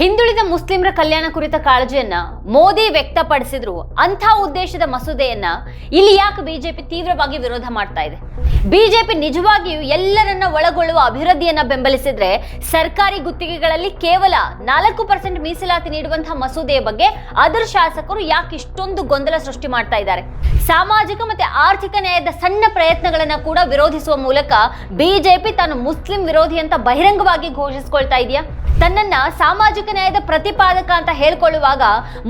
ಹಿಂದುಳಿದ ಮುಸ್ಲಿಮರ ಕಲ್ಯಾಣ ಕುರಿತ ಕಾಳಜಿಯನ್ನ ಮೋದಿ ವ್ಯಕ್ತಪಡಿಸಿದ್ರು. ಅಂಥ ಉದ್ದೇಶದ ಮಸೂದೆಯನ್ನ ಇಲ್ಲಿ ಯಾಕೆ ಬಿಜೆಪಿ ತೀವ್ರವಾಗಿ ವಿರೋಧ ಮಾಡ್ತಾ ಇದೆ? ಬಿಜೆಪಿ ನಿಜವಾಗಿಯೂ ಎಲ್ಲರನ್ನ ಒಳಗೊಳ್ಳುವ ಅಭಿವೃದ್ಧಿಯನ್ನ ಬೆಂಬಲಿಸಿದ್ರೆ ಸರ್ಕಾರಿ ಗುತ್ತಿಗೆಗಳಲ್ಲಿ ಕೇವಲ ನಾಲ್ಕು ಪರ್ಸೆಂಟ್ ಮೀಸಲಾತಿ ನೀಡುವಂತಹ ಮಸೂದೆಯ ಬಗ್ಗೆ ಅದರ ಶಾಸಕರು ಯಾಕೆ ಇಷ್ಟೊಂದು ಗೊಂದಲ ಸೃಷ್ಟಿ ಮಾಡ್ತಾ ಇದ್ದಾರೆ? ಸಾಮಾಜಿಕ ಮತ್ತೆ ಆರ್ಥಿಕ ನ್ಯಾಯದ ಸಣ್ಣ ಪ್ರಯತ್ನಗಳನ್ನ ಕೂಡ ವಿರೋಧಿಸುವ ಮೂಲಕ ಬಿಜೆಪಿ ತಾನು ಮುಸ್ಲಿಂ ವಿರೋಧಿ ಅಂತ ಬಹಿರಂಗವಾಗಿ ಘೋಷಿಸಿಕೊಳ್ತಾ ಇದೆಯಾ? ತನ್ನನ್ನ ಸಾಮಾಜಿಕ ನ್ಯಾಯದ ಪ್ರತಿಪಾದಕ ಅಂತ ಹೇಳ್ಕೊಳ್ಳುವಾಗ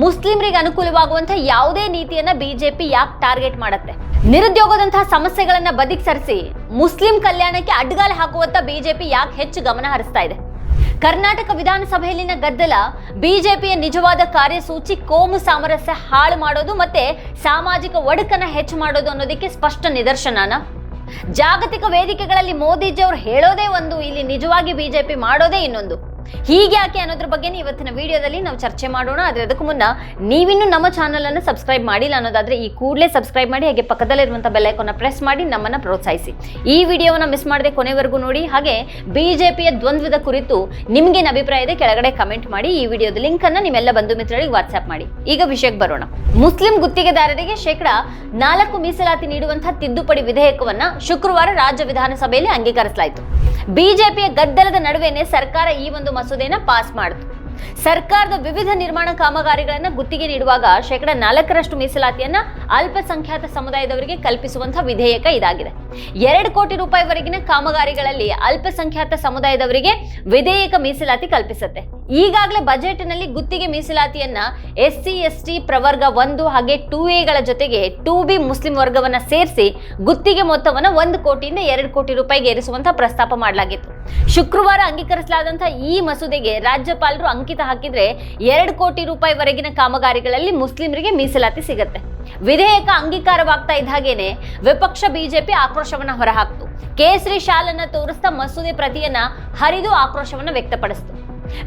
ಮುಸ್ಲಿಮರಿಗೆ ಅನುಕೂಲವಾಗುವಂತಹ ಯಾವುದೇ ನೀತಿಯನ್ನ ಬಿಜೆಪಿ ಯಾಕೆ ಟಾರ್ಗೆಟ್ ಮಾಡುತ್ತೆ? ನಿರುದ್ಯೋಗದಂತಹ ಸಮಸ್ಯೆಗಳನ್ನ ಬದಿಗೆ ಸರಿಸಿ ಮುಸ್ಲಿಂ ಕಲ್ಯಾಣಕ್ಕೆ ಅಡ್ಡಗಾಲ ಹಾಕುವಂತ ಬಿಜೆಪಿ ಯಾಕೆ ಹೆಚ್ಚು ಗಮನ ಹರಿಸ್ತಾ ಇದೆ? ಕರ್ನಾಟಕ ವಿಧಾನಸಭೆಯಲ್ಲಿನ ಗದ್ದಲ, ಬಿಜೆಪಿಯ ನಿಜವಾದ ಕಾರ್ಯಸೂಚಿ, ಕೋಮು ಸಾಮರಸ್ಯ ಹಾಳು ಮಾಡೋದು ಮತ್ತೆ ಸಾಮಾಜಿಕ ಒಡಕನ ಹೆಚ್ಚು ಮಾಡೋದು ಅನ್ನೋದಕ್ಕೆ ಸ್ಪಷ್ಟ ನಿದರ್ಶನನ. ಜಾಗತಿಕ ವೇದಿಕೆಗಳಲ್ಲಿ ಮೋದಿಜಿ ಅವರು ಹೇಳೋದೇ ಒಂದು, ಇಲ್ಲಿ ನಿಜವಾಗಿ ಬಿಜೆಪಿ ಮಾಡೋದೇ ಇನ್ನೊಂದು. ಹೀಗ್ಯಾಕೆ ಅನ್ನೋದ್ರ ಬಗ್ಗೆ ಇವತ್ತಿನ ವಿಡಿಯೋದಲ್ಲಿ ನಾವು ಚರ್ಚೆ ಮಾಡೋಣ. ಆದ್ರೆ ಅದಕ್ಕೂ ಮುನ್ನ ನೀವಿನ್ನೂ ನಮ್ಮ ಚಾನಲ್ ಅನ್ನು ಸಬ್ಸ್ಕ್ರೈಬ್ ಮಾಡಿಲ್ಲ ಅನ್ನೋದಾದ್ರೆ ಈ ಕೂಡಲೇ ಸಬ್ಸ್ಕ್ರೈಬ್ ಮಾಡಿ, ಹಾಗೆ ಪಕ್ಕದಲ್ಲಿರುವಂಥ ಬೆಲ್ ಐಕಾನ್ನ ಪ್ರೆಸ್ ಮಾಡಿ, ನಮ್ಮನ್ನ ಪ್ರೋತ್ಸಾಹಿಸಿ. ಈ ವಿಡಿಯೋವನ್ನ ಮಿಸ್ ಮಾಡದೆ ಕೊನೆವರೆಗೂ ನೋಡಿ. ಹಾಗೆ ಬಿಜೆಪಿಯ ದ್ವಂದ್ವದ ಕುರಿತು ನಿಮ್ಗೇನು ಅಭಿಪ್ರಾಯ ಇದೆ ಕೆಳಗಡೆ ಕಮೆಂಟ್ ಮಾಡಿ, ಈ ವಿಡಿಯೋದ ಲಿಂಕ್ ಅನ್ನ ನಿಮ್ಮೆಲ್ಲ ಬಂಧು ಮಿತ್ರರಿಗೆ ವಾಟ್ಸ್ಆ್ಯಪ್ ಮಾಡಿ. ಈಗ ವಿಷಯಕ್ಕೆ ಬರೋಣ. ಮುಸ್ಲಿಂ ಗುತ್ತಿಗೆದಾರರಿಗೆ ಶೇಕಡ ನಾಲ್ಕು ಮೀಸಲಾತಿ ನೀಡುವಂತಹ ತಿದ್ದುಪಡಿ ವಿಧೇಯಕವನ್ನ ಶುಕ್ರವಾರ ರಾಜ್ಯ ವಿಧಾನಸಭೆಯಲ್ಲಿ ಅಂಗೀಕರಿಸಲಾಯಿತು. ಬಿಜೆಪಿಯ ಗದ್ದಲದ ನಡುವೆನೆ ಸರ್ಕಾರ ಈ ಒಂದು ಮಸೂದೆನ ಪಾಸ್ ಮಾಡಿತು. ಸರ್ಕಾರದ ವಿವಿಧ ನಿರ್ಮಾಣ ಕಾಮಗಾರಿಗಳನ್ನ ಗುತ್ತಿಗೆ ನೀಡುವಾಗ ಶೇಕಡ ನಾಲ್ಕರಷ್ಟು ಮೀಸಲಾತಿಯನ್ನ ಅಲ್ಪಸಂಖ್ಯಾತ ಸಮುದಾಯದವರಿಗೆ ಕಲ್ಪಿಸುವಂತಹ ವಿಧೇಯಕ ಇದಾಗಿದೆ. ಎರಡು ಕೋಟಿ ರೂಪಾಯಿವರೆಗಿನ ಕಾಮಗಾರಿಗಳಲ್ಲಿ ಅಲ್ಪಸಂಖ್ಯಾತ ಸಮುದಾಯದವರಿಗೆ ವಿಧೇಯಕ ಮೀಸಲಾತಿ ಕಲ್ಪಿಸುತ್ತೆ. ಈಗಾಗಲೇ ಬಜೆಟ್ನಲ್ಲಿ ಗುತ್ತಿಗೆ ಮೀಸಲಾತಿಯನ್ನ ಎಸ್ ಸಿ ಎಸ್ ಟಿ ಪ್ರವರ್ಗ ಒಂದು ಹಾಗೆ ಟೂ ಎಗಳ ಜೊತೆಗೆ ಟೂ ಬಿ ಮುಸ್ಲಿಂ ವರ್ಗವನ್ನ ಸೇರಿಸಿ ಗುತ್ತಿಗೆ ಮೊತ್ತವನ್ನ ಒಂದು ಕೋಟಿಯಿಂದ ಎರಡು ಕೋಟಿ ರೂಪಾಯಿಗೆ ಏರಿಸುವಂತಹ ಪ್ರಸ್ತಾಪ ಮಾಡಲಾಗಿತ್ತು. ಶುಕ್ರವಾರ ಅಂಗೀಕರಿಸಲಾದಂತಹ ಈ ಮಸೂದೆಗೆ ರಾಜ್ಯಪಾಲರು ಅಂಕಿತ ಹಾಕಿದ್ರೆ ಎರಡು ಕೋಟಿ ರೂಪಾಯಿವರೆಗಿನ ಕಾಮಗಾರಿಗಳಲ್ಲಿ ಮುಸ್ಲಿಮರಿಗೆ ಮೀಸಲಾತಿ ಸಿಗತ್ತೆ. ವಿಧೇಯಕ ಅಂಗೀಕಾರವಾಗ್ತಾ ಇದ್ದ ಹಾಗೇನೆ ವಿಪಕ್ಷ ಬಿಜೆಪಿ ಆಕ್ರೋಶವನ್ನ ಹೊರಹಾಕ್ತು. ಕೇಸರಿ ಶಾಲನ್ನ ತೋರಿಸ್ತಾ ಮಸೂದೆ ಪ್ರತಿಯನ್ನ ಹರಿದು ಆಕ್ರೋಶವನ್ನ ವ್ಯಕ್ತಪಡಿಸಿತು.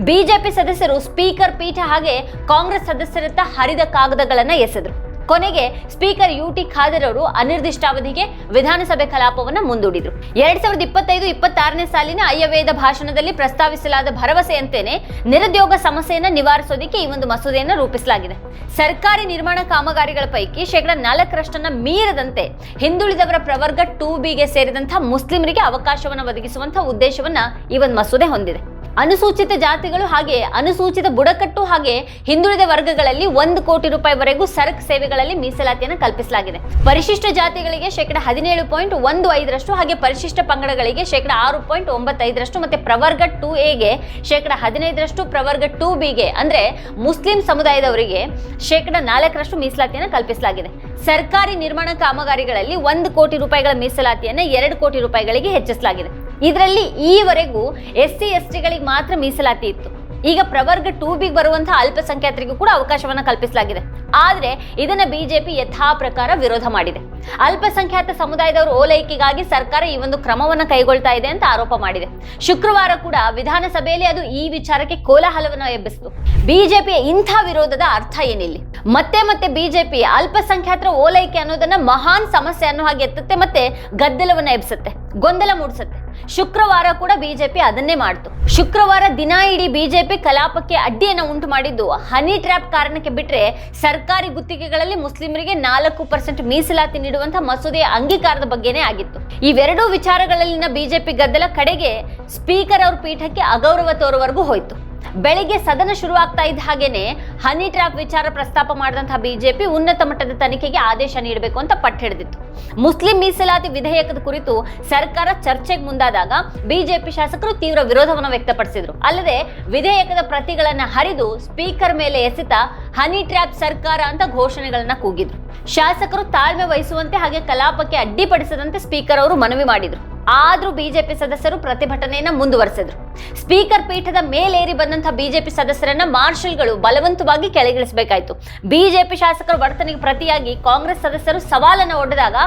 ಬಿಜೆಪಿ ಸದಸ್ಯರು ಸ್ಪೀಕರ್ ಪೀಠ ಹಾಗೆ ಕಾಂಗ್ರೆಸ್ ಸದಸ್ಯರತ್ತ ಹರಿದ ಕಾಗದಗಳನ್ನ ಎಸೆದ್ರು. ಕೊನೆಗೆ ಸ್ಪೀಕರ್ ಯು ಟಿ ಖಾದರ್ ಅವರು ಅನಿರ್ದಿಷ್ಟಾವಧಿಗೆ ವಿಧಾನಸಭೆ ಕಲಾಪವನ್ನು ಮುಂದೂಡಿದ್ರು. ಎರಡ್ ಸಾವಿರದ ಇಪ್ಪತ್ತೈದು, ಇಪ್ಪತ್ತಾರನೇ ಸಾಲಿನ ಅಯ್ಯವೇದ ಭಾಷಣದಲ್ಲಿ ಪ್ರಸ್ತಾವಿಸಲಾದ ಭರವಸೆಯಂತೆಯೇ ನಿರುದ್ಯೋಗ ಸಮಸ್ಯೆಯನ್ನು ನಿವಾರಿಸೋದಕ್ಕೆ ಈ ಒಂದು ಮಸೂದೆಯನ್ನು ರೂಪಿಸಲಾಗಿದೆ. ಸರ್ಕಾರಿ ನಿರ್ಮಾಣ ಕಾಮಗಾರಿಗಳ ಪೈಕಿ ಶೇಕಡ ನಾಲ್ಕರಷ್ಟನ್ನ ಮೀರದಂತೆ ಹಿಂದುಳಿದವರ ಪ್ರವರ್ಗ ಟೂ ಬಿಗೆ ಸೇರಿದಂತಹ ಮುಸ್ಲಿಮರಿಗೆ ಅವಕಾಶವನ್ನು ಒದಗಿಸುವಂತಹ ಉದ್ದೇಶವನ್ನ ಈ ಒಂದು ಮಸೂದೆ ಹೊಂದಿದೆ. ಅನುಸೂಚಿತ ಜಾತಿಗಳು ಹಾಗೆ ಅನುಸೂಚಿತ ಬುಡಕಟ್ಟು ಹಾಗೆ ಹಿಂದುಳಿದ ವರ್ಗಗಳಲ್ಲಿ ಒಂದು ಕೋಟಿ ರೂಪಾಯಿವರೆಗೂ ಸರಕು ಸೇವೆಗಳಲ್ಲಿ ಮೀಸಲಾತಿಯನ್ನು ಕಲ್ಪಿಸಲಾಗಿದೆ. ಪರಿಶಿಷ್ಟ ಜಾತಿಗಳಿಗೆ ಶೇಕಡ ಹದಿನೇಳು ಪಾಯಿಂಟ್ ಒಂದು ಐದರಷ್ಟು ಹಾಗೆ ಪರಿಶಿಷ್ಟ ಪಂಗಡಗಳಿಗೆ ಶೇಕಡ ಆರು ಪಾಯಿಂಟ್ ಒಂಬತ್ತೈದರಷ್ಟು ಮತ್ತೆ ಪ್ರವರ್ಗ ಟು ಎಗೆ ಶೇಕಡ ಹದಿನೈದರಷ್ಟು ಪ್ರವರ್ಗ ಟು ಬಿಗೆ ಅಂದ್ರೆ ಮುಸ್ಲಿಂ ಸಮುದಾಯದವರಿಗೆ ಶೇಕಡ ನಾಲ್ಕರಷ್ಟು ಮೀಸಲಾತಿಯನ್ನು ಕಲ್ಪಿಸಲಾಗಿದೆ. ಸರ್ಕಾರಿ ನಿರ್ಮಾಣ ಕಾಮಗಾರಿಗಳಲ್ಲಿ ಒಂದು ಕೋಟಿ ರೂಪಾಯಿಗಳ ಮೀಸಲಾತಿಯನ್ನು ಎರಡು ಕೋಟಿ ರೂಪಾಯಿಗಳಿಗೆ ಹೆಚ್ಚಿಸಲಾಗಿದೆ. ಇದರಲ್ಲಿ ಈವರೆಗೂ ಎಸ್ ಸಿ ಎಸ್ ಟಿಗಳಿಗೆ ಮಾತ್ರ ಮೀಸಲಾತಿ ಇತ್ತು. ಈಗ ಪ್ರವರ್ಗ ಟೂ ಬಿಗೆ ಬರುವಂತಹ ಅಲ್ಪಸಂಖ್ಯಾತರಿಗೂ ಕೂಡ ಅವಕಾಶವನ್ನು ಕಲ್ಪಿಸಲಾಗಿದೆ. ಆದರೆ ಇದನ್ನ ಬಿಜೆಪಿ ಯಥಾ ಪ್ರಕಾರ ವಿರೋಧ ಮಾಡಿದೆ. ಅಲ್ಪಸಂಖ್ಯಾತ ಸಮುದಾಯದವರ ಓಲೈಕೆಗಾಗಿ ಸರ್ಕಾರ ಈ ಒಂದು ಕ್ರಮವನ್ನು ಕೈಗೊಳ್ತಾ ಇದೆ ಅಂತ ಆರೋಪ ಮಾಡಿದೆ. ಶುಕ್ರವಾರ ಕೂಡ ವಿಧಾನಸಭೆಯಲ್ಲಿ ಅದು ಈ ವಿಚಾರಕ್ಕೆ ಕೋಲಾಹಲವನ್ನು ಎಬ್ಬಿಸಿತು. ಬಿಜೆಪಿಯ ಇಂಥ ವಿರೋಧದ ಅರ್ಥ ಏನಿಲ್ಲ? ಮತ್ತೆ ಮತ್ತೆ ಬಿಜೆಪಿ ಅಲ್ಪಸಂಖ್ಯಾತರ ಓಲೈಕೆ ಅನ್ನೋದನ್ನ ಮಹಾನ್ ಸಮಸ್ಯೆ ಅನ್ನೋ ಹಾಗೆ ಎತ್ತುತ್ತೆ ಮತ್ತೆ ಗದ್ದಲವನ್ನ ಎಬ್ಸುತ್ತೆ, ಗೊಂದಲ ಮೂಡಿಸುತ್ತೆ. ಶುಕ್ರವಾರ ಕೂಡ ಬಿಜೆಪಿ ಅದನ್ನೇ ಮಾಡ್ತು. ಶುಕ್ರವಾರ ದಿನ ಇಡೀ ಬಿಜೆಪಿ ಕಲಾಪಕ್ಕೆ ಅಡ್ಡಿಯನ್ನು ಉಂಟು ಮಾಡಿದ್ದು ಹನಿ ಟ್ರ್ಯಾಪ್ ಕಾರಣಕ್ಕೆ ಬಿಟ್ಟರೆ ಸರ್ಕಾರಿ ಗುತ್ತಿಗೆಗಳಲ್ಲಿ ಮುಸ್ಲಿಮರಿಗೆ ನಾಲ್ಕು ಪರ್ಸೆಂಟ್ ಮೀಸಲಾತಿ ನೀಡುವಂತಹ ಮಸೂದೆಯ ಅಂಗೀಕಾರದ ಬಗ್ಗೆನೇ ಆಗಿತ್ತು. ಇವೆರಡೂ ವಿಚಾರಗಳಲ್ಲಿನ ಬಿಜೆಪಿ ಗದ್ದಲ ಕಡೆಗೆ ಸ್ಪೀಕರ್ ಅವ್ರ ಪೀಠಕ್ಕೆ ಅಗೌರವ ತೋರುವವರೆಗೂ ಹೋಯ್ತು. ಬೆಳಿಗ್ಗೆ ಸದನ ಶುರುವಾಗ್ತಾ ಇದ್ದ ಹಾಗೇನೆ ಹನಿ ಟ್ರ್ಯಾಪ್ ವಿಚಾರ ಪ್ರಸ್ತಾಪ ಮಾಡಿದಂತಹ ಬಿಜೆಪಿ ಉನ್ನತ ಮಟ್ಟದ ತನಿಖೆಗೆ ಆದೇಶ ನೀಡಬೇಕು ಅಂತ ಪಟ್ಟು ಹಿಡಿದಿತ್ತು. ಮುಸ್ಲಿಂ ಮೀಸಲಾತಿ ವಿಧೇಯಕದ ಕುರಿತು ಸರ್ಕಾರ ಚರ್ಚೆಗೆ ಮುಂದಾದಾಗ ಬಿಜೆಪಿ ಶಾಸಕರು ತೀವ್ರ ವಿರೋಧವನ್ನು ವ್ಯಕ್ತಪಡಿಸಿದ್ರು. ಅಲ್ಲದೆ ವಿಧೇಯಕದ ಪ್ರತಿಗಳನ್ನ ಹರಿದು ಸ್ಪೀಕರ್ ಮೇಲೆ ಎಸೆತ ಹನಿ ಟ್ರ್ಯಾಪ್ ಸರ್ಕಾರ ಅಂತ ಘೋಷಣೆಗಳನ್ನ ಕೂಗಿದ್ರು. ಶಾಸಕರು ತಾಳ್ಮೆ ವಹಿಸುವಂತೆ ಹಾಗೆ ಕಲಾಪಕ್ಕೆ ಅಡ್ಡಿಪಡಿಸದಂತೆ ಸ್ಪೀಕರ್ ಅವರು ಮನವಿ ಮಾಡಿದ್ರು. ಆದ್ರೂ ಬಿಜೆಪಿ ಸದಸ್ಯರು ಪ್ರತಿಭಟನೆಯನ್ನ ಮುಂದುವರೆಸಿದ್ರು. ಸ್ಪೀಕರ್ ಪೀಠದ ಮೇಲೇರಿ ಬಂದಂತಹ ಬಿಜೆಪಿ ಸದಸ್ಯರನ್ನ ಮಾರ್ಷಲ್ಗಳು ಬಲವಂತವಾಗಿ ಕೆಳಗಿಳಿಸಬೇಕಾಯಿತು. ಬಿಜೆಪಿ ಶಾಸಕರ ವರ್ತನೆಗೆ ಪ್ರತಿಯಾಗಿ ಕಾಂಗ್ರೆಸ್ ಸದಸ್ಯರು ಸವಾಲನ್ನ ಒಡ್ಡಿದಾಗ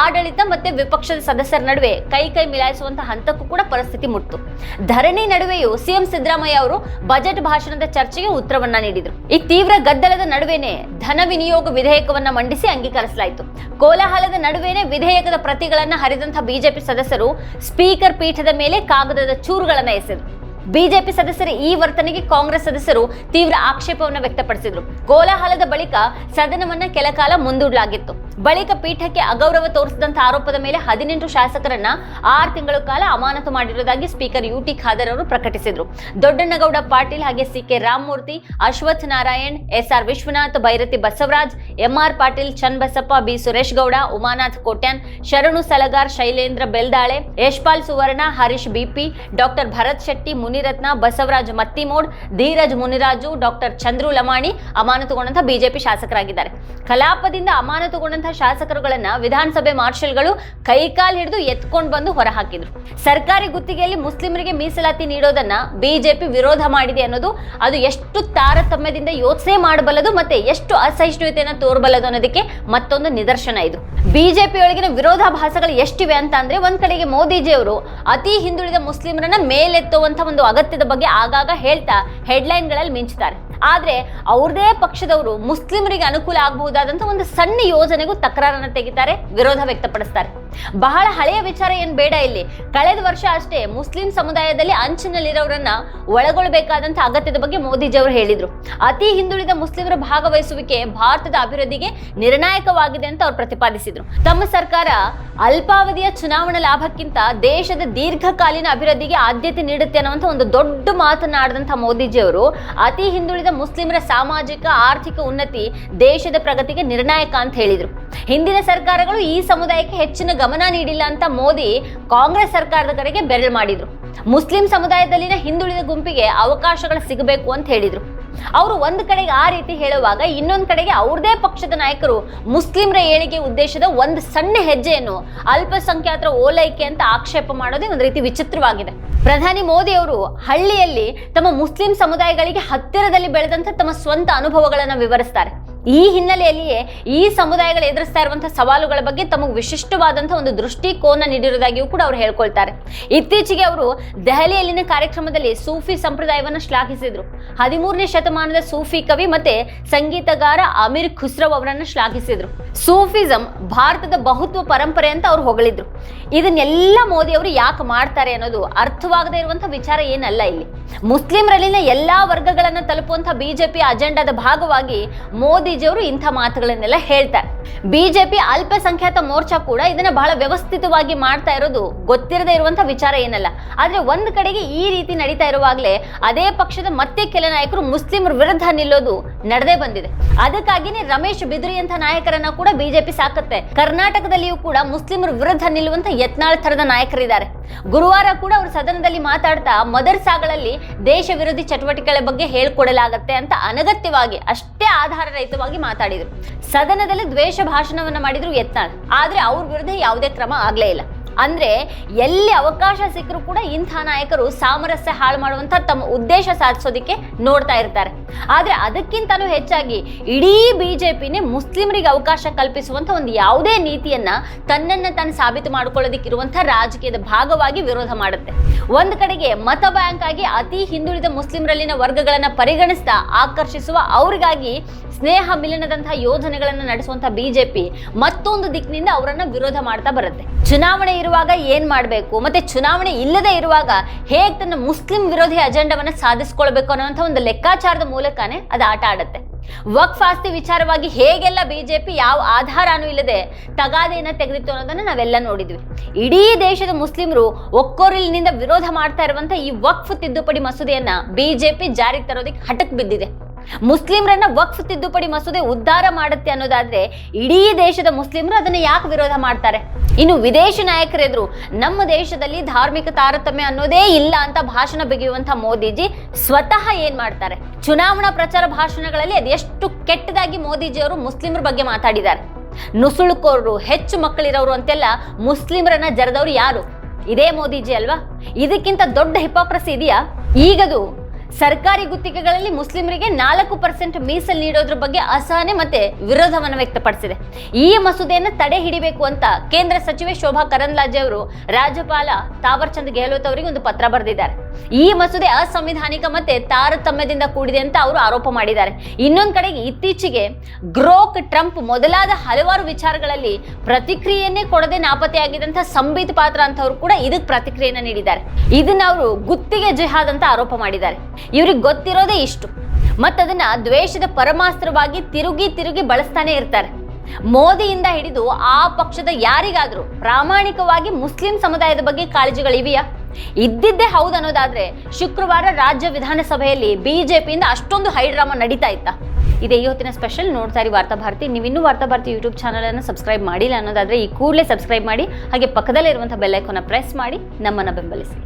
ಆಡಳಿತ ಮತ್ತೆ ವಿಪಕ್ಷದ ಸದಸ್ಯರ ನಡುವೆ ಕೈ ಕೈ ಮಿಲಾಯಿಸುವಂತಹ ಹಂತಕ್ಕೂ ಕೂಡ ಪರಿಸ್ಥಿತಿ ಮುಟ್ತು. ಧರಣಿ ನಡುವೆಯೂ ಸಿಎಂ ಸಿದ್ದರಾಮಯ್ಯ ಅವರು ಬಜೆಟ್ ಭಾಷಣದ ಚರ್ಚೆಗೆ ಉತ್ತರವನ್ನ ನೀಡಿದರು. ಈ ತೀವ್ರ ಗದ್ದಲದ ನಡುವೆನೆ ಧನ ವಿನಿಯೋಗ ವಿಧೇಯಕವನ್ನ ಮಂಡಿಸಿ ಅಂಗೀಕರಿಸಲಾಯಿತು. ಕೋಲಾಹಲದ ನಡುವೆನೆ ವಿಧೇಯಕದ ಪ್ರತಿಗಳನ್ನ ಹರಿದಂತಹ ಬಿಜೆಪಿ ಸದಸ್ಯರು ಸ್ಪೀಕರ್ ಪೀಠದ ಮೇಲೆ ಕಾಗದದ ಚೂರುಗಳನ್ನ ಎಸೆದರು. ಬಿಜೆಪಿ ಸದಸ್ಯರ ಈ ವರ್ತನೆಗೆ ಕಾಂಗ್ರೆಸ್ ಸದಸ್ಯರು ತೀವ್ರ ಆಕ್ಷೇಪವನ್ನು ವ್ಯಕ್ತಪಡಿಸಿದ್ರು. ಕೋಲಾಹಲದ ಬಳಿಕ ಸದನವನ್ನ ಕೆಲ ಕಾಲ ಮುಂದೂಡಲಾಗಿತ್ತು. ಬಳಿಕ ಪೀಠಕ್ಕೆ ಅಗೌರವ ತೋರಿಸಿದಂತ ಆರೋಪದ ಮೇಲೆ ಹದಿನೆಂಟು ಶಾಸಕರನ್ನ ಆರು ತಿಂಗಳ ಕಾಲ ಅಮಾನತು ಮಾಡಿರುವುದಾಗಿ ಸ್ಪೀಕರ್ ಯು ಖಾದರ್ ಅವರು ಪ್ರಕಟಿಸಿದರು. ದೊಡ್ಡಣ್ಣಗೌಡ ಪಾಟೀಲ್ ಹಾಗೆ C K Ramamurthy, Ashwath Narayan S R Vishwanath, Byrathi Basavaraj M R Patil Channabasappa B. Suresh Gowda, Umanath Kotian, Sharanu Salagar Shailendra Beldale, Yashpal Suvarna, Harish B P doctor Bharat Shetty Munirathna, Basavaraj Mattimod, Dheeraj Muniraju, doctor Chandru Lamani ಅಮಾನತುಗೊಂಡಂತಹ BJP ಶಾಸಕರಾಗಿದ್ದಾರೆ. ಕಲಾಪದಿಂದ ಅಮಾನತುಗೊಂಡಂತಹ ಶಾಸಕರುಗಳನ್ನ ವಿಧಾನಸಭೆ ಮಾರ್ಷಲ್ಗಳು ಕೈಕಾಲ್ ಹಿಡಿದು ಎತ್ಕೊಂಡು ಬಂದು ಹೊರಹಾಕಿದ್ರು. ಸರ್ಕಾರಿ ಗುತ್ತಿಗೆಯಲ್ಲಿ ಮುಸ್ಲಿಮರಿಗೆ ಮೀಸಲಾತಿ ನೀಡೋದನ್ನ ಬಿಜೆಪಿ ವಿರೋಧ ಮಾಡಿದೆ ಅನ್ನೋದು ಅದು ಎಷ್ಟು ತಾರತಮ್ಯದಿಂದ ಯೋಚನೆ ಮಾಡಬಲ್ಲದು ಮತ್ತೆ ಎಷ್ಟು ಅಸಹಿಷ್ಣುತೆಯನ್ನು ತೋರಬಲ್ಲದು ಅನ್ನೋದಕ್ಕೆ ಮತ್ತೊಂದು ನಿದರ್ಶನ ಇದು. ಬಿಜೆಪಿ ಒಳಗಿನ ವಿರೋಧಾಭಾಸಗಳು ಎಷ್ಟಿವೆ ಅಂತ ಅಂದ್ರೆ ಒಂದ್ ಕಡೆಗೆ ಮೋದಿಜಿ ಅವರು ಅತಿ ಹಿಂದುಳಿದ ಮುಸ್ಲಿಮರನ್ನ ಮೇಲೆತ್ತುವಂತ ಒಂದು ಅಗತ್ಯದ ಬಗ್ಗೆ ಆಗಾಗ ಹೇಳ್ತಾ ಹೆಡ್ಲೈನ್ಗಳಲ್ಲಿ ಮಿಂಚುತ್ತಾರೆ ಆದ್ರೆ ಅವ್ರದೇ ಪಕ್ಷದವರು ಮುಸ್ಲಿಮರಿಗೆ ಅನುಕೂಲ ಆಗಬಹುದಾದಂತ ಒಂದು ಸಣ್ಣ ಯೋಜನೆಗೂ ತಕರಾರನ್ನು ತೆಗಿತಾರೆ, ವಿರೋಧ ವ್ಯಕ್ತಪಡಿಸ್ತಾರೆ. ಬಹಳ ಹಳೆಯ ವಿಚಾರ ಏನ್ ಬೇಡ ಇಲ್ಲಿ. ಕಳೆದ ವರ್ಷ ಅಷ್ಟೇ ಮುಸ್ಲಿಂ ಸಮುದಾಯದಲ್ಲಿ ಅಂಚಿನಲ್ಲಿರೋರನ್ನ ಒಳಗೊಳ್ಳಬೇಕಾದಂತ ಅಗತ್ಯದ ಬಗ್ಗೆ ಮೋದಿಜಿ ಅವರು ಹೇಳಿದ್ರು. ಅತಿ ಹಿಂದುಳಿದ ಮುಸ್ಲಿಮರ ಭಾಗವಹಿಸುವಿಕೆ ಭಾರತದ ಅಭಿವೃದ್ಧಿಗೆ ನಿರ್ಣಾಯಕವಾಗಿದೆ ಅಂತ ಅವರು ಪ್ರತಿಪಾದಿಸಿದ್ರು. ತಮ್ಮ ಸರ್ಕಾರ ಅಲ್ಪಾವಧಿಯ ಚುನಾವಣಾ ಲಾಭಕ್ಕಿಂತ ದೇಶದ ದೀರ್ಘಕಾಲೀನ ಅಭಿವೃದ್ಧಿಗೆ ಆದ್ಯತೆ ನೀಡುತ್ತೆ ಅನ್ನುವಂಥ ಒಂದು ದೊಡ್ಡ ಮಾತನಾಡಿದಂಥ ಮೋದಿಜಿ ಅವರು ಅತಿ ಹಿಂದುಳಿದ ಮುಸ್ಲಿಮರ ಸಾಮಾಜಿಕ, ಆರ್ಥಿಕ ಉನ್ನತಿ ದೇಶದ ಪ್ರಗತಿಗೆ ನಿರ್ಣಾಯಕ ಅಂತ ಹೇಳಿದ್ರು. ಹಿಂದಿನ ಸರ್ಕಾರಗಳು ಈ ಸಮುದಾಯಕ್ಕೆ ಹೆಚ್ಚಿನ ಗಮನ ನೀಡಿಲ್ಲ ಅಂತ ಮೋದಿ ಕಾಂಗ್ರೆಸ್ ಸರ್ಕಾರದ ಕಡೆಗೆ ಬೆರಳು ಮಾಡಿದ್ರು. ಮುಸ್ಲಿಂ ಸಮುದಾಯದಲ್ಲಿನ ಹಿಂದುಳಿದ ಗುಂಪಿಗೆ ಅವಕಾಶಗಳು ಸಿಗಬೇಕು ಅಂತ ಹೇಳಿದ್ರು. ಅವರು ಒಂದು ಕಡೆಗೆ ಆ ರೀತಿ ಹೇಳುವಾಗ ಇನ್ನೊಂದು ಕಡೆಗೆ ಅವ್ರದೇ ಪಕ್ಷದ ನಾಯಕರು ಮುಸ್ಲಿಮರ ಏಳಿಗೆ ಉದ್ದೇಶದ ಒಂದು ಸಣ್ಣ ಹೆಜ್ಜೆಯನ್ನು ಅಲ್ಪಸಂಖ್ಯಾತರ ಓಲೈಕೆ ಅಂತ ಆಕ್ಷೇಪ ಮಾಡೋದೇ ಒಂದು ರೀತಿ ವಿಚಿತ್ರವಾಗಿದೆ. ಪ್ರಧಾನಿ ಮೋದಿ ಅವರು ಹಳ್ಳಿಯಲ್ಲಿ ತಮ್ಮ ಮುಸ್ಲಿಂ ಸಮುದಾಯಗಳಿಗೆ ಹತ್ತಿರದಲ್ಲಿ ಬೆಳೆದಂತ ತಮ್ಮ ಸ್ವಂತ ಅನುಭವಗಳನ್ನು ವಿವರಿಸ್ತಾರೆ. ಈ ಹಿನ್ನೆಲೆಯಲ್ಲಿಯೇ ಈ ಸಮುದಾಯಗಳು ಎದುರಿಸ್ತಾ ಇರುವಂತಹ ಸವಾಲುಗಳ ಬಗ್ಗೆ ತಮಗೆ ವಿಶಿಷ್ಟವಾದಂತಹ ಒಂದು ದೃಷ್ಟಿಕೋನ ನೀಡಿರುವುದಾಗಿಯೂ ಕೂಡ ಅವರು ಹೇಳ್ಕೊಳ್ತಾರೆ. ಇತ್ತೀಚೆಗೆ ಅವರು ದೆಹಲಿಯಲ್ಲಿನ ಕಾರ್ಯಕ್ರಮದಲ್ಲಿ ಸೂಫಿ ಸಂಪ್ರದಾಯವನ್ನು ಶ್ಲಾಘಿಸಿದ್ರು. ಹದಿಮೂರನೇ ಶತಮಾನದ ಸೂಫಿ ಕವಿ ಮತ್ತೆ ಸಂಗೀತಗಾರ ಅಮೀರ್ ಖುಸ್ರವ್ ಅವರನ್ನು ಶ್ಲಾಘಿಸಿದ್ರು. ಸೂಫಿಸಂ ಭಾರತದ ಬಹುತ್ವ ಪರಂಪರೆ ಅಂತ ಅವ್ರು ಹೊಗಳಿದ್ರು. ಇದನ್ನೆಲ್ಲ ಮೋದಿ ಅವರು ಯಾಕೆ ಮಾಡ್ತಾರೆ ಅನ್ನೋದು ಅರ್ಥವಾಗದೇ ಇರುವಂತಹ ವಿಚಾರ ಏನಲ್ಲ ಇಲ್ಲಿ. ಮುಸ್ಲಿಮರಲ್ಲಿನ ಎಲ್ಲಾ ವರ್ಗಗಳನ್ನ ತಲುಪುವಂತಹ ಬಿಜೆಪಿ ಅಜೆಂಡಾದ ಭಾಗವಾಗಿ ಮೋದಿಜಿಯವರು ಇಂಥ ಮಾತುಗಳನ್ನೆಲ್ಲ ಹೇಳ್ತಾರೆ. ಬಿಜೆಪಿ ಅಲ್ಪಸಂಖ್ಯಾತ ಮೋರ್ಚಾ ಕೂಡ ಇದನ್ನ ಬಹಳ ವ್ಯವಸ್ಥಿತವಾಗಿ ಮಾಡ್ತಾ ಇರೋದು ಗೊತ್ತಿರದೇ ಇರುವಂತ ವಿಚಾರ ಏನಲ್ಲ. ಆದ್ರೆ ಒಂದ್ ಕಡೆಗೆ ಈ ರೀತಿ ನಡೀತಾ ಇರುವಾಗಲೇ ಅದೇ ಪಕ್ಷದ ಮತ್ತೆ ಕೆಲ ನಾಯಕರು ಮುಸ್ಲಿಮರ ವಿರುದ್ಧ ನಿಲ್ಲೋದು ನಡೆದೇ ಬಂದಿದೆ. ಅದಕ್ಕಾಗಿನೇ ರಮೇಶ್ ಬಿದ್ರಿ ಅಂತ ನಾಯಕರನ್ನ ಕೂಡ ಬಿಜೆಪಿ ಸಾಕುತ್ತೆ. ಕರ್ನಾಟಕದಲ್ಲಿಯೂ ಕೂಡ ಮುಸ್ಲಿಮರ ವಿರುದ್ಧ ನಿಲ್ಲುವಂತ ಯತ್ನಾಳ್ ಥರದ ನಾಯಕರಿದ್ದಾರೆ. ಗುರುವಾರ ಕೂಡ ಅವರು ಸದನದಲ್ಲಿ ಮಾತಾಡ್ತಾ ಮದರ್ಸಾಗಳಲ್ಲಿ ದೇಶ ವಿರೋಧಿ ಚಟುವಟಿಕೆಗಳ ಬಗ್ಗೆ ಹೇಳ್ಕೊಡಲಾಗತ್ತೆ ಅಂತ ಅನಗತ್ಯವಾಗಿ ಅಷ್ಟೇ ಆಧಾರರಹಿತವಾಗಿ ಮಾತಾಡಿದರು. ಸದನದಲ್ಲಿ ದ್ವೇಷ ಭಾಷಣವನ್ನ ಮಾಡಿದ್ರು ಯತ್ನಾಳ್. ಆದ್ರೆ ಅವ್ರ ವಿರುದ್ಧ ಯಾವುದೇ ಕ್ರಮ ಆಗಲೇ ಇಲ್ಲ. ಅಂದ್ರೆ ಎಲ್ಲಿ ಅವಕಾಶ ಸಿಕ್ಕರೂ ಕೂಡ ಇಂಥ ನಾಯಕರು ಸಾಮರಸ್ಯ ಹಾಳು ಮಾಡುವಂತ ತಮ್ಮ ಉದ್ದೇಶ ಸಾಧಿಸೋದಕ್ಕೆ ನೋಡ್ತಾ ಇರ್ತಾರೆ. ಆದ್ರೆ ಅದಕ್ಕಿಂತಲೂ ಹೆಚ್ಚಾಗಿ ಇಡೀ ಬಿಜೆಪಿನೇ ಮುಸ್ಲಿಮರಿಗೆ ಅವಕಾಶ ಕಲ್ಪಿಸುವಂತ ಒಂದು ಯಾವುದೇ ನೀತಿಯನ್ನ ತನ್ನನ್ನ ತಾನು ಸಾಬೀತು ಮಾಡಿಕೊಳ್ಳೋದಿಕ್ಕೆ ಇರುವಂತ ರಾಜಕೀಯದ ಭಾಗವಾಗಿ ವಿರೋಧ ಮಾಡುತ್ತೆ. ಒಂದ್ ಕಡೆಗೆ ಮತ ಬ್ಯಾಂಕ್ ಆಗಿ ಅತಿ ಹಿಂದುಳಿದ ಮುಸ್ಲಿಮರಲ್ಲಿನ ವರ್ಗಗಳನ್ನ ಪರಿಗಣಿಸ್ತಾ ಆಕರ್ಷಿಸುವ ಅವರಿಗಾಗಿ ಸ್ನೇಹ ಮಿಲನದಂತಹ ಯೋಜನೆಗಳನ್ನು ನಡೆಸುವಂತಹ ಬಿಜೆಪಿ ಮತ್ತೊಂದು ದಿಕ್ಕಿನಿಂದ ಅವರನ್ನ ವಿರೋಧ ಮಾಡ್ತಾ ಬರುತ್ತೆ. ಚುನಾವಣೆ ಇರುವಾಗ ಏನ್ ಮಾಡಬೇಕು? ಮತ್ತೆ ಚುನಾವಣೆ ಇಲ್ಲದೆ ಇರುವಾಗ ಹೇಗೆ ತನ್ನ ಮುಸ್ಲಿಂ ವಿರೋಧಿ ಅಜೆಂಡಾವನ್ನ ಸಾಧಿಸ್ಕೊಳ್ಬೇಕು ಅನ್ನೋಂಥ ಒಂದು ಲೆಕ್ಕಾಚಾರದ ಮೂಲಕನೇ ಅದು ಆಟ ಆಡುತ್ತೆ. ವಕ್ಫ್ ಆಸ್ತಿ ವಿಚಾರವಾಗಿ ಹೇಗೆಲ್ಲ ಬಿಜೆಪಿ ಯಾವ ಆಧಾರನೂ ಇಲ್ಲದೆ ತಗಾದೆಯನ್ನ ತೆಗೆದಿತ್ತು ಅನ್ನೋದನ್ನ ನಾವೆಲ್ಲ ನೋಡಿದ್ವಿ. ಇಡೀ ದೇಶದ ಮುಸ್ಲಿಮರು ಒಕ್ಕೊರಲಿನಿಂದ ವಿರೋಧ ಮಾಡ್ತಾ ಇರುವಂತ ಈ ವಕ್ಫ್ ತಿದ್ದುಪಡಿ ಮಸೂದೆಯನ್ನ ಬಿಜೆಪಿ ಜಾರಿಗೆ ತರೋದಕ್ಕೆ ಹಠಕ್ ಬಿದ್ದಿದೆ. ಮುಸ್ಲಿಮರನ್ನ ವಕ್ಫ್ ತಿದ್ದುಪಡಿ ಮಸೂದೆ ಉದ್ಧಾರ ಮಾಡುತ್ತೆ ಅನ್ನೋದಾದ್ರೆ ಇಡೀ ದೇಶದ ಮುಸ್ಲಿಮರು ಅದನ್ನ ಯಾಕೆ ವಿರೋಧ ಮಾಡ್ತಾರೆ? ಇನ್ನು ವಿದೇಶಿ ನಾಯಕರೆದುರು ನಮ್ಮ ದೇಶದಲ್ಲಿ ಧಾರ್ಮಿಕ ತಾರತಮ್ಯ ಅನ್ನೋದೇ ಇಲ್ಲ ಅಂತ ಭಾಷಣ ಬಿಗಿಯುವಂತ ಮೋದಿಜಿ ಸ್ವತಃ ಏನ್ ಮಾಡ್ತಾರೆ? ಚುನಾವಣಾ ಪ್ರಚಾರ ಭಾಷಣಗಳಲ್ಲಿ ಅದೆಷ್ಟು ಕೆಟ್ಟದಾಗಿ ಮೋದಿಜಿ ಅವರು ಮುಸ್ಲಿಮರ ಬಗ್ಗೆ ಮಾತಾಡಿದ್ದಾರೆ. ನುಸುಳುಕೋರು ಹೆಚ್ಚು ಮಕ್ಕಳಿರೋರು ಅಂತೆಲ್ಲ ಮುಸ್ಲಿಮರನ್ನ ಜರದವ್ರು ಯಾರು? ಇದೇ ಮೋದಿಜಿ ಅಲ್ವಾ? ಇದಕ್ಕಿಂತ ದೊಡ್ಡ ಹಿಪೋಕ್ರಸಿ ಇದೆಯಾ? ಈಗದು ಸರ್ಕಾರಿ ಗುತ್ತಿಗೆಗಳಲ್ಲಿ ಮುಸ್ಲಿಮರಿಗೆ ನಾಲ್ಕು ಪರ್ಸೆಂಟ್ ಮೀಸಲು ನೀಡೋದ್ರ ಬಗ್ಗೆ ಅಸಹನೆ ಮತ್ತೆ ವಿರೋಧವನ್ನು ವ್ಯಕ್ತಪಡಿಸಿದೆ. ಈ ಮಸೂದೆಯನ್ನು ತಡೆ ಹಿಡಿಬೇಕು ಅಂತ ಕೇಂದ್ರ ಸಚಿವೆ ಶೋಭಾ ಕರಂದ್ಲಾಜೆ ಅವರು ರಾಜ್ಯಪಾಲ ತಾವರ್ಚಂದ್ ಗೆಹ್ಲೋತ್ ಅವರಿಗೆ ಒಂದು ಪತ್ರ ಬರೆದಿದ್ದಾರೆ. ಈ ಮಸೂದೆ ಅಸಂವಿಧಾನಿಕ ಮತ್ತೆ ತಾರತಮ್ಯದಿಂದ ಕೂಡಿದೆ ಅಂತ ಅವರು ಆರೋಪ ಮಾಡಿದ್ದಾರೆ. ಇನ್ನೊಂದ್ ಕಡೆಗೆ ಇತ್ತೀಚೆಗೆ ಗ್ರೋಕ್ ಟ್ರಂಪ್ ಮೊದಲಾದ ಹಲವಾರು ವಿಚಾರಗಳಲ್ಲಿ ಪ್ರತಿಕ್ರಿಯೆಯನ್ನೇ ಕೊಡದೆ ನಾಪತ್ತೆಯಾಗಿದ್ದಂಥ ಸಂಬಿತ್ ಪಾತ್ರ ಅಂತವ್ರು ಕೂಡ ಇದಕ್ಕೆ ಪ್ರತಿಕ್ರಿಯೆಯನ್ನ ನೀಡಿದ್ದಾರೆ. ಇದನ್ನ ಅವರು ಗುತ್ತಿಗೆ ಜಿಹಾದ್ ಅಂತ ಆರೋಪ ಮಾಡಿದ್ದಾರೆ. ಇವ್ರಿಗೆ ಗೊತ್ತಿರೋದೇ ಇಷ್ಟು. ಮತ್ತದನ್ನ ದ್ವೇಷದ ಪರಮಾಸ್ತ್ರವಾಗಿ ತಿರುಗಿ ತಿರುಗಿ ಬಳಸ್ತಾನೆ ಇರ್ತಾರೆ. ಮೋದಿಯಿಂದ ಹಿಡಿದು ಆ ಪಕ್ಷದ ಯಾರಿಗಾದ್ರೂ ಪ್ರಾಮಾಣಿಕವಾಗಿ ಮುಸ್ಲಿಂ ಸಮುದಾಯದ ಬಗ್ಗೆ ಕಾಳಜಿಗಳಿವೆಯಾ? ಇದ್ದಿದ್ದೇ ಹೌದು ಅನ್ನೋದಾದ್ರೆ ಶುಕ್ರವಾರ ರಾಜ್ಯ ವಿಧಾನಸಭೆಯಲ್ಲಿ ಬಿಜೆಪಿಯಿಂದ ಅಷ್ಟೊಂದು ಹೈಡ್ರಾಮಾ ನಡೀತಾ ಇತ್ತ? ಇದೇ ಇವತ್ತಿನ ಸ್ಪೆಷಲ್ ನೋಡ್ತಾ ಇರಿ ವಾರ್ತಾ ಭಾರತಿ. ನೀವು ಇನ್ನೂ ವಾರ್ತಾ ಭಾರತಿ ಯೂಟ್ಯೂಬ್ ಚಾನಲ್ ಅನ್ನು ಸಬ್ಸ್ಕ್ರೈಬ್ ಮಾಡಿಲ್ಲ ಅನ್ನೋದಾದ್ರೆ ಈ ಕೂಡಲೇ ಸಬ್ಸ್ಕ್ರೈಬ್ ಮಾಡಿ, ಹಾಗೆ ಪಕ್ಕದಲ್ಲಿರುವಂತಹ ಬೆಲ್ಲೈಕೋನ ಪ್ರೆಸ್ ಮಾಡಿ, ನಮ್ಮನ್ನ ಬೆಂಬಲಿಸಿ.